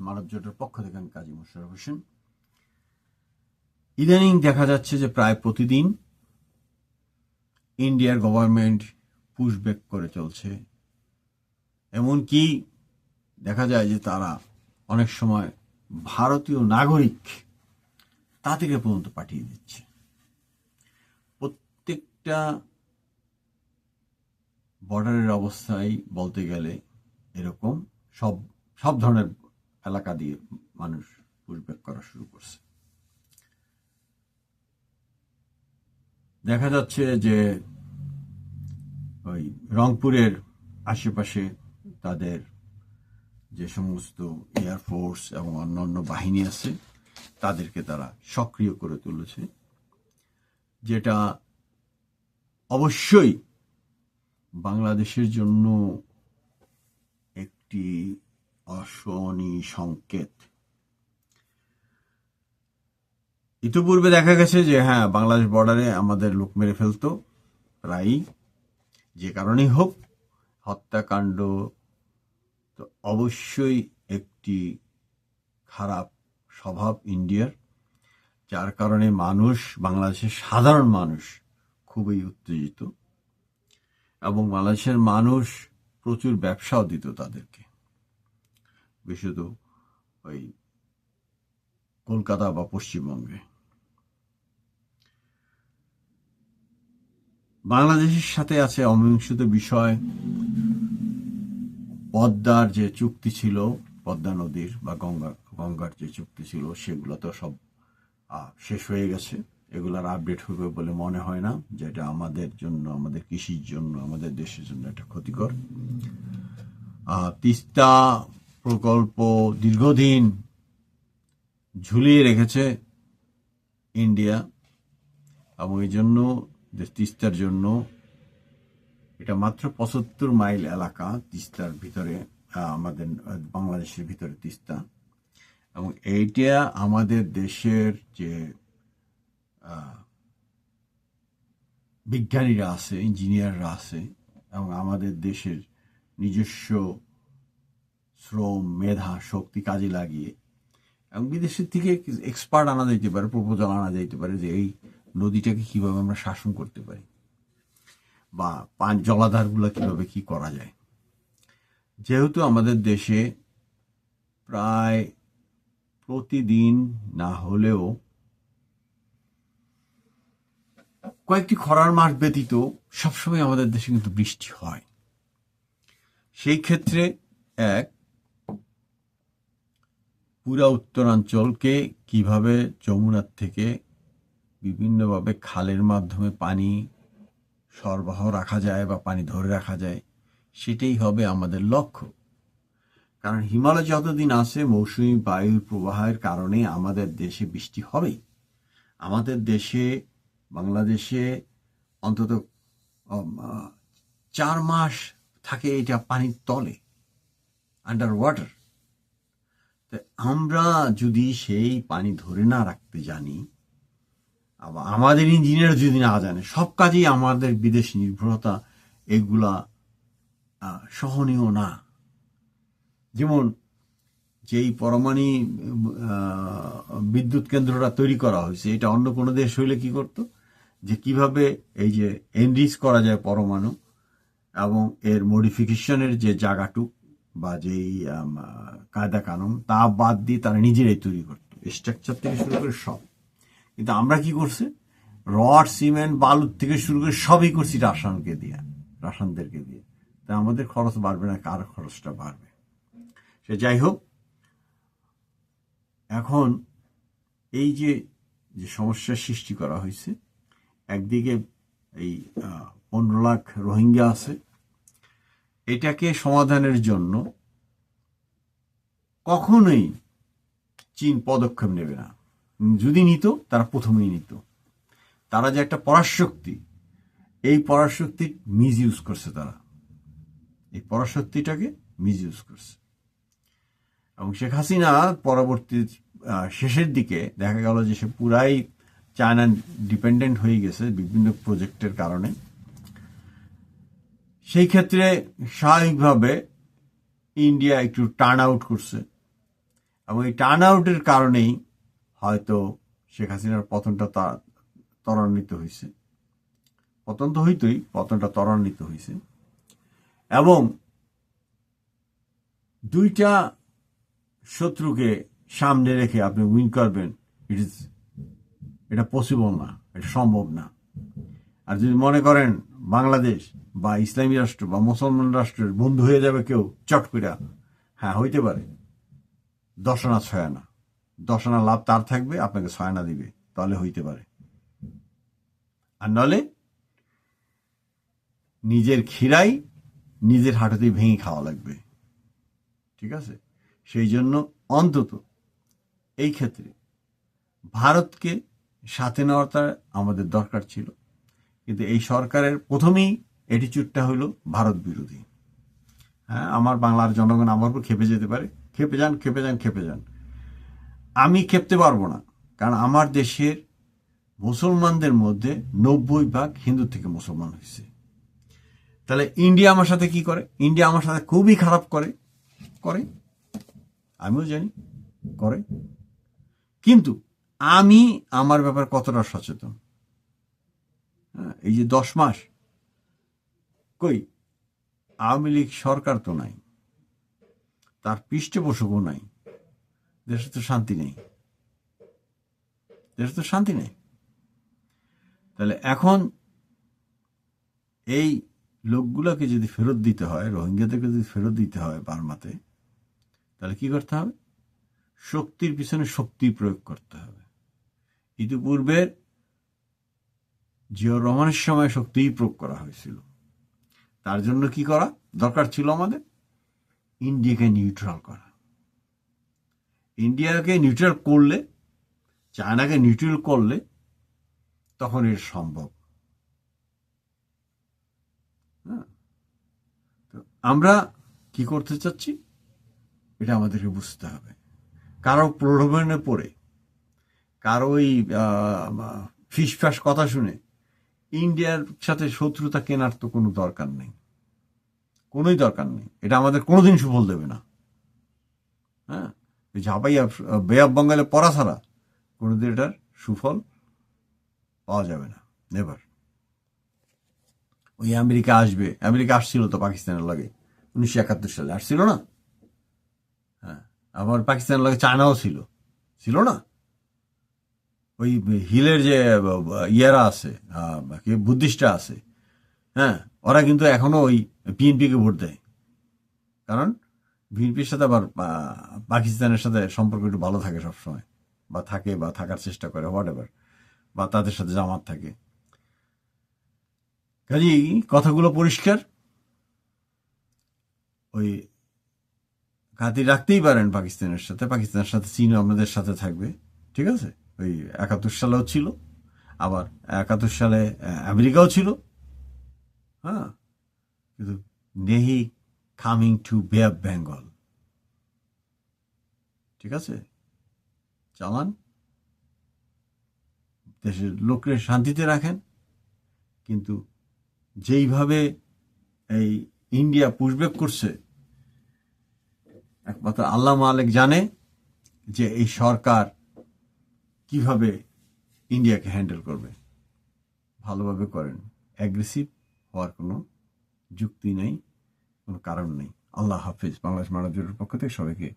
মানব জোটের পক্ষ থেকে ইদানিং দেখা যাচ্ছে যে প্রায় প্রতিদিন ইন্ডিয়ার গভর্নমেন্ট পুশব্যাক করে চলছে। এমনকি দেখা যায় যে তারা অনেক সময় ভারতীয় নাগরিক তাদেরকে পর্যন্ত পাঠিয়ে দিচ্ছে। প্রত্যেকটা বর্ডারের অবস্থায় বলতে গেলে এরকম সব সব ধরনের এলাকা দিয়ে মানুষ পুশব্যাক করা শুরু করছে। দেখা যাচ্ছে যে ওই রংপুরের আশেপাশে তাদের যে সমস্ত এয়ারফোর্স এবং অন্যান্য বাহিনী আছে, তাদেরকে তারা সক্রিয় করে তুলেছে, যেটা অবশ্যই বাংলাদেশের জন্য একটি অশনি সংকেত। ইতিপূর্বে দেখা গেছে যে হ্যাঁ বাংলাদেশ বর্ডারে আমাদের লোক মেরে ফেলতো, প্রায়ই। যে কারণেই হোক, হত্যাকাণ্ড তো অবশ্যই একটি খারাপ স্বভাব ইন্ডিয়ার, যার কারণে মানুষ, বাংলাদেশের সাধারণ মানুষ খুবই উত্তেজিত এবং বাংলাদেশের মানুষ প্রচুর ব্যবসাও দিত তাদেরকে। বিশেষত ওই কলকাতা বা পশ্চিমবঙ্গে। বাংলাদেশের সাথে আছে অমীমাংসিত বিষয়, পদ্মার যে চুক্তি ছিল, পদ্মা নদীর বা গঙ্গা, গঙ্গার যে চুক্তি ছিল, সেগুলো তো সব শেষ হয়ে গেছে। এগুলার আপডেট হবে বলে মনে হয় না, যেটা আমাদের জন্য, আমাদের কৃষির জন্য, আমাদের দেশের জন্য একটা ক্ষতিকর। তিস্তা প্রকল্প দীর্ঘদিন ঝুলিয়ে রেখেছে ইন্ডিয়া, এবং এই জন্য যে তিস্তার জন্য এটা মাত্র পঁচাত্তর মাইল এলাকা, তিস্তার ভিতরে আমাদের, বাংলাদেশের ভিতরে তিস্তা। এবং এইটা আমাদের দেশের যে বিজ্ঞানীরা আছে, ইঞ্জিনিয়াররা আছে, এবং আমাদের দেশের নিজস্ব শ্রম, মেধা, শক্তি কাজে লাগিয়ে, এবং বিদেশের থেকে এক্সপার্ট আনা যাইতে পারে, প্রপোজাল আনা যাইতে পারে যে এই নদীটাকে কীভাবে আমরা শাসন করতে পারি, বা পান, জলাধারগুলো কীভাবে কি করা যায়। যেহেতু আমাদের দেশে প্রায় প্রতিদিন না হলেও কয়েকটি খরার মাস ব্যতীত সবসময় আমাদের দেশে কিন্তু বৃষ্টি হয়। সেই ক্ষেত্রে এক, পুরা উত্তরাঞ্চলকে কীভাবে যমুনার থেকে বিভিন্নভাবে খালের মাধ্যমে পানি সরবরাহ রাখা যায় বা পানি ধরে রাখা যায়, সেটাই হবে আমাদের লক্ষ্য। কারণ হিমালয় যতদিন আছে, মৌসুমী বায়ুর প্রবাহের কারণে আমাদের দেশে বৃষ্টি হবেই। আমাদের দেশে বাংলাদেশে অন্তত চার মাস থাকে এটা পানির তলে আন্ডার ওয়াটার তো আমরা যদি সেই পানি ধরে না রাখতে জানি, আবার আমাদের ইঞ্জিনিয়ার যদি না জানে, সব কাজেই আমাদের বিদেশ নির্ভরতা এগুলা সহনীয় না। যেমন যেই পরমাণু বিদ্যুৎ কেন্দ্রটা তৈরি করা হয়েছে, এটা অন্য কোনো দেশ হইলে কি করতো? যে কীভাবে এই যে এনরিচ করা যায় পরমাণু এবং এর মডিফিকেশনের যে জায়গাটুক বা যেই কায়দা কানুন, তা বাদ দিয়ে তারা নিজেরাই তৈরি করতো। স্ট্রাকচার থেকে শুরু করে সব। কিন্তু আমরা কি করছি? রড, সিমেন্ট, বালুর থেকে শুরু করে সবই করছি রাসায়নকে দিয়ে, রাসায়নদেরকে দিয়ে। তা আমাদের খরচ বাড়বে না, কার খরচটা বাড়বে? সে যাই হোক, এখন এই যে যে সমস্যার সৃষ্টি করা হয়েছে একদিকে এই পনেরো লাখ রোহিঙ্গা আছে। এটাকে সমাধানের জন্য কখনোই চীন পদক্ষেপ নেবে না। যদি নিত, তারা প্রথমেই নিত। তারা যে একটা পরাশক্তি, এই পরাশক্তি মিস ইউজ করছে তারা। এই পরাশক্তিটাকে মিস ইউজ করছে। এবং শেখ হাসিনা পরবর্তী শেষের দিকে দেখা গেল যে সে পুরাই চায়না ডিপেন্ডেন্ট হয়ে গেছে বিভিন্ন প্রজেক্টের কারণে। সেই ক্ষেত্রে স্বাভাবিকভাবে ইন্ডিয়া একটু টার্ন আউট করছে এবং এই টার্ন আউটের কারণেই হয়তো শেখ হাসিনার পতনটা ত্বরান্বিত হয়েছে। পতন তো হইতই, পতনটা ত্বরান্বিত হয়েছে। এবং দুইটা শত্রুকে সামনে রেখে আপনি উইন করবেন ইট ইজ এটা পসিবল না, এটা সম্ভব না। আর যদি মনে করেন বাংলাদেশ বা ইসলামী রাষ্ট্র বা মুসলমান রাষ্ট্রের বন্ধু হয়ে যাবে কেউ চট হ্যাঁ হইতে পারে। দশ আনা ছয় আনা দশ আনা লাভ তার থাকবে, আপনাকে ছয় আনা দিবে, তাহলে হইতে পারে। আর নলে নিজের খিরাই নিজের হাঁটুতেই ভেঙে খাওয়া লাগবে। ঠিক আছে? সেই জন্য অন্তত এই ক্ষেত্রে ভারতকে সাথে নেওয়াটা আমাদের দরকার ছিল। কিন্তু এই সরকারের প্রথমেই অ্যাটিচিউডটা হলো ভারত বিরোধী। হ্যাঁ আমার বাংলার জনগণ আমার উপর খেপে যেতে পারে। খেপে যান খেপে যান খেপে যান। আমি খেপতে পারব না, কারণ আমার দেশের মুসলমানদের মধ্যে নব্বই ভাগ হিন্দু থেকে মুসলমান হয়েছে। তাহলে ইন্ডিয়া আমার সাথে কি করে? ইন্ডিয়া আমার সাথে খুবই খারাপ করে। করে? আমিও জানি, করে। কিন্তু আমি আমার ব্যাপার কতটা সচেতন? হ্যাঁ, এই যে দশ মাস। কই আওয়ামী লীগ সরকার তো নাই। তার পৃষ্ঠপোষকও নাই। দেশে তো শান্তি নেই। দেশে তো শান্তি নেই। তাহলে এখন এই লোকগুলোকে যদি ফেরত দিতে হয় রোহিঙ্গাদেরকে যদি ফেরত দিতে হয় বার্মাতে তাহলে কি করতে হবে? শক্তির পিছনে শক্তি প্রয়োগ করতে হবে। ইতিপূর্বে জিয়র রহমানের সময় শক্তি প্রয়োগ করা হয়েছিল। তার জন্য কি করা দরকার ছিল আমাদের? ইন্ডিয়াকে নিউট্রাল করা। ইন্ডিয়াকে নিউট্রাল করলে, চায়নাকে নিউট্রাল করলে তখন এর সম্ভব। হ্যাঁ। আমরা কি করতে চাচ্ছি? এটা আমাদেরকে বুঝতে হবে। কারও প্রলোভনে পড়ে কারও ওই ফিসফাস কথা শুনে ইন্ডিয়ার সাথে শত্রুতা কেনার তো কোনো দরকার নেই। কোনোই দরকার নেই। এটা আমাদের কোনোদিন সুফল দেবে না। হ্যাঁ? ঝাপাইয়া বে অফ বেঙ্গলে পড়া ছাড়া কোনোদিন এটার সুফল পাওয়া যাবে না। নেভার ওই আমেরিকা আসবে। আমেরিকা আসছিল তো পাকিস্তানের লাগে। উনিশশো একাত্তর সালে। আসছিল না? হ্যাঁ। আবার পাকিস্তানের লাগে চায়নাও ছিল। ছিল না? ওই হিলের যে ইয়েরা আছে কি বুদ্ধিস্টরা আছে হ্যাঁ ওরা কিন্তু এখনও ওই বিএনপিকে ভোট দেয়। কারণ বিএনপির সাথে আবার পাকিস্তানের সাথে সম্পর্ক একটু ভালো থাকে সবসময়, বা থাকে বা থাকার চেষ্টা করে হোয়াট এভার বা তাদের সাথে জামাত থাকে। কাজেই কথাগুলো পরিষ্কার। ওই খাতি রাখতেই পারেন পাকিস্তানের সাথে পাকিস্তানের সাথে চীন আমাদের সাথে থাকবে, ঠিক আছে? ওই একাত্তর সালেও ছিল, আবার একাত্তর সালে আমেরিকাও ছিল হ্যাঁ? কিন্তু নেহি coming to Bay of Bengal ঠিক আছে? চালান দেশের লোকের শান্তিতে রাখেন। কিন্তু যেইভাবে এই ইন্ডিয়া পুশব্যাক করছে, একমাত্র আল্লাহ মালিক জানে যে এই সরকার কীভাবে ইন্ডিয়াকে হ্যান্ডেল করবে? ভালোভাবে করেন। অ্যাগ্রেসিভ হওয়ার কোনো যুক্তি নেই, কোনো কারণ নেই। আল্লাহ হাফিজ। বাংলাদেশ মানব জোটের পক্ষ থেকে সবাইকে